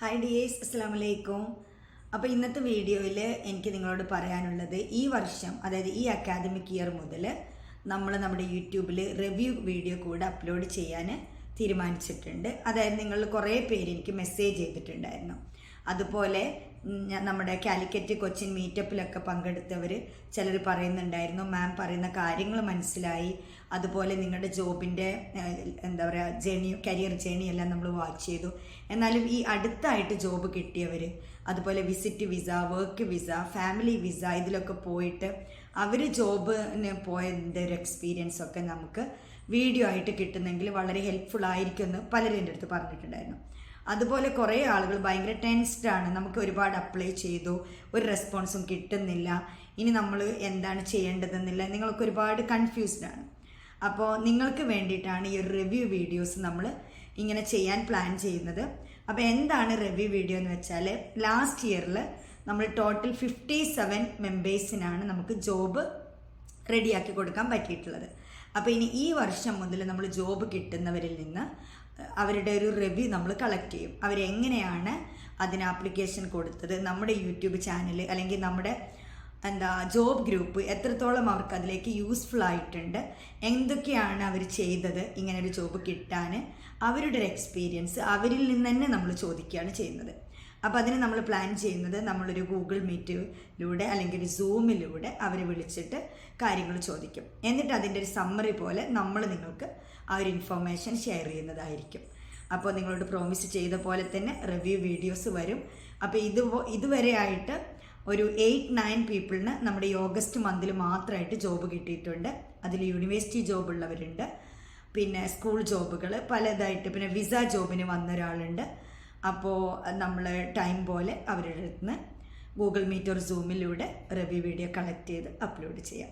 Hi dears അസ്സാം വലൈക്കും അപ്പോൾ ഇന്നത്തെ വീഡിയോയിൽ എനിക്ക് നിങ്ങളോട് പറയാനുള്ളത് ഈ വർഷം അതായത് ഈ അക്കാദമിക് ഇയർ മുതൽ നമ്മൾ നമ്മുടെ യൂട്യൂബിൽ റിവ്യൂ വീഡിയോ കൂടെ അപ്ലോഡ് ചെയ്യാൻ തീരുമാനിച്ചിട്ടുണ്ട്. അതായത് നിങ്ങൾ കുറേ പേര് എനിക്ക് മെസ്സേജ് ചെയ്തിട്ടുണ്ടായിരുന്നു. അതുപോലെ നമ്മുടെ കാലിക്കറ്റ് കൊച്ചിൻ മീറ്റപ്പിലൊക്കെ പങ്കെടുത്തവർ ചിലർ പറയുന്നുണ്ടായിരുന്നു മാം പറയുന്ന കാര്യങ്ങൾ മനസ്സിലായി. അതുപോലെ നിങ്ങളുടെ ജോബിന്റെ എന്താ പറയുക ജേണി കരിയർ ജേണി എല്ലാം നമ്മൾ വാച്ച് ചെയ്തു. എന്നാലും ഈ അടുത്തായിട്ട് ജോബ് കിട്ടിയവർ അതുപോലെ visit visa work visa family visa ഇതിലൊക്കെ പോയിട്ട് അവർ ജോബിന് പോയതിന്റെ ഒരു എക്സ്പീരിയൻസ് ഒക്കെ നമുക്ക് വീഡിയോ ആയിട്ട് കിട്ടുന്നെങ്കിൽ വളരെ ഹെൽപ്ഫുൾ ആയിരിക്കുമെന്ന് പലരും എന്റെ അടുത്ത് പറഞ്ഞിട്ടുണ്ടായിരുന്നു. അതുപോലെ കുറേ ആളുകൾ ഭയങ്കര ടെൻസ്ഡ് ആണ്. നമുക്ക് ഒരുപാട് അപ്ലൈ ചെയ്തു. ഒരു റെസ്പോൺസും കിട്ടുന്നില്ല. ഇനി നമ്മൾ എന്താണ് ചെയ്യേണ്ടതെന്നില്ല. നിങ്ങൾക്ക് ഒരുപാട് കൺഫ്യൂസ്ഡ് ആണ്. അപ്പോൾ നിങ്ങൾക്ക് വേണ്ടിയിട്ടാണ് ഈ ഒരു റിവ്യൂ വീഡിയോസ് നമ്മൾ ഇങ്ങനെ ചെയ്യാൻ പ്ലാൻ ചെയ്യുന്നത്. അപ്പോൾ എന്താണ് റിവ്യൂ വീഡിയോ എന്ന് വെച്ചാൽ ലാസ്റ്റ് ഇയറിൽ നമ്മൾ ടോട്ടൽ ഫിഫ്റ്റി സെവൻ മെമ്പേഴ്സിനാണ് നമുക്ക് ജോബ് റെഡിയാക്കി കൊടുക്കാൻ പറ്റിയിട്ടുള്ളത്. അപ്പോൾ ഇനി ഈ വർഷം മുതൽ നമ്മൾ ജോബ് കിട്ടുന്നവരിൽ നിന്ന് അവരുടെ ഒരു റിവ്യൂ നമ്മൾ കളക്ട് ചെയ്യും. അവരെങ്ങനെയാണ് അതിന് ആപ്ലിക്കേഷൻ കൊടുത്തത് നമ്മുടെ യൂട്യൂബ് ചാനൽ അല്ലെങ്കിൽ നമ്മുടെ എന്താ ജോബ് ഗ്രൂപ്പ് എത്രത്തോളം അവർക്ക് അതിലേക്ക് യൂസ്ഫുൾ ആയിട്ടുണ്ട് എന്തൊക്കെയാണ് അവർ ചെയ്തത് ഇങ്ങനെ ഒരു ജോബ് കിട്ടാൻ അവരുടെ ഒരു എക്സ്പീരിയൻസ് അവരിൽ നിന്ന് തന്നെ നമ്മൾ ചോദിക്കുകയാണ് ചെയ്യുന്നത്. അപ്പോൾ അതിന് നമ്മൾ പ്ലാൻ ചെയ്യുന്നത് നമ്മളൊരു ഗൂഗിൾ മീറ്റിലൂടെ അല്ലെങ്കിൽ ഒരു സൂമിലൂടെ അവരെ വിളിച്ചിട്ട് കാര്യങ്ങൾ ചോദിക്കും. എന്നിട്ട് അതിന്റെ ഒരു സമ്മറി പോലെ നമ്മൾ നിങ്ങൾക്ക് ആ ഒരു ഇൻഫർമേഷൻ ഷെയർ ചെയ്യുന്നതായിരിക്കും. അപ്പോൾ നിങ്ങളോട് പ്രോമിസ് ചെയ്ത പോലെ തന്നെ റിവ്യൂ വീഡിയോസ് വരും. അപ്പോൾ ഇത് ഇതുവരെ ആയിട്ട് ഒരു എയ്റ്റ് നയൻ പീപ്പിളിന് നമ്മുടെ ഈ ഓഗസ്റ്റ് മന്തിൽ മാത്രമായിട്ട് ജോബ് കിട്ടിയിട്ടുണ്ട്. അതിൽ യൂണിവേഴ്സിറ്റി ജോബ് ഉള്ളവരുണ്ട്. പിന്നെ സ്കൂൾ ജോബുകൾ പലതായിട്ട് പിന്നെ വിസ ജോബിന് വന്ന ഒരാളുണ്ട്. അപ്പോൾ നമ്മൾ ടൈം പോലെ അവരുടെ അടുത്ത് നിന്ന് ഗൂഗിൾ മീറ്റ് ഒരു സൂമിലൂടെ റിവ്യൂ വീഡിയോ കളക്ട് ചെയ്ത് അപ്ലോഡ് ചെയ്യാം.